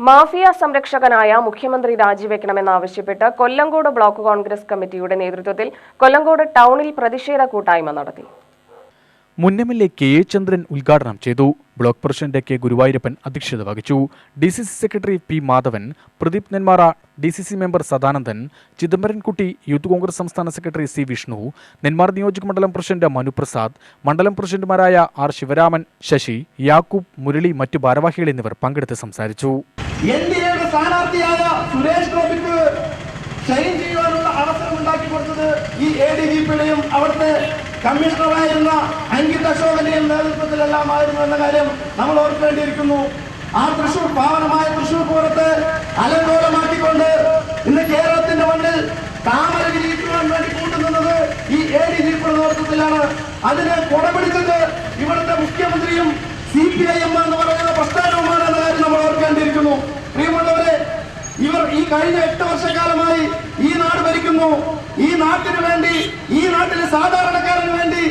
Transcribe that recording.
Mafia സംരക്ഷകനായ മുഖ്യമന്ത്രി രാജിവെക്കണമെന്നാവശ്യപ്പെട്ട് Kollengode block Congress കമ്മിറ്റിയുടെ നേതൃത്വത്തിൽ കൊല്ലങ്കോട് ടൗണിൽ പ്രതിഷേധ കൂട്ടായ്മ നടത്തി. മുൻ M L A K. A Chandran ഉദ്ഘാടനം ചെയ്തു. Block president K. ഗുരുവായൂരപ്പൻ അധ്യക്ഷത വഹിച്ചു. D. C. C secretary P. Madhavan Pradeep Nenmara D. C. C member Sadanandan Chidambarankutty Youth Congress സംസ്ഥാന സെക്രട്ടറി സി. വിഷ്ണു നെന്മാർ നിയോജക മണ്ഡലം പ്രസിഡന്റ് മനുപ്രസാദ് മണ്ഡലം പ്രസിഡന്റുമാരായ ആർ. ശിവരാമൻ ശശി യാക്കൂബ് മുരളി മറ്റു ഭാരവാഹികൾ എന്നിവർ പങ്കെടുത്ത് സംസാരിച്ചു. സ്ഥാനാർത്ഥിയായ സുരേഷ് അവസരം ഉണ്ടാക്കി കൊടുത്തത് ഈ അവിടുത്തെ കമ്മീഷണറായിരുന്ന അങ്കിത് അശോകന്റെയും നേതൃത്വത്തിലെല്ലാം ആയിരുന്നു എന്ന കാര്യം നമ്മൾ ഓർക്കേണ്ടിയിരിക്കുന്നു. ആ തൃശൂർ പാവനമായ തൃശൂർ പൂരത്ത് അലങ്കോലമാക്കിക്കൊണ്ട് ഇന്ന് കേരളത്തിന്റെ മണ്ണിൽ താമര വിജയിക്കുവാൻ വേണ്ടി കൂട്ടുനിന്നത് ഈ എ ഡി ജി നേതൃത്വത്തിലാണ്. അതിനെ കൊടപിടിച്ചത് ഇവിടുത്തെ മുഖ്യമന്ത്രിയും സി പി ഐ എം എന്ന് പറയുന്ന പ്രസ്ഥാനവുമാണ് എന്ന കാര്യം നമ്മൾ ഓർക്കേണ്ടിയിരിക്കുന്നു. പ്രിയമുള്ളവരെ ഇവർ ഈ കഴിഞ്ഞ എട്ട് വർഷക്കാലമായി ഈ നാട് ഭരിക്കുന്നു ഈ നാട്ടിന് വേണ്ടി ഈ നാട്ടിലെ സാധാരണക്കാരന് വേണ്ടി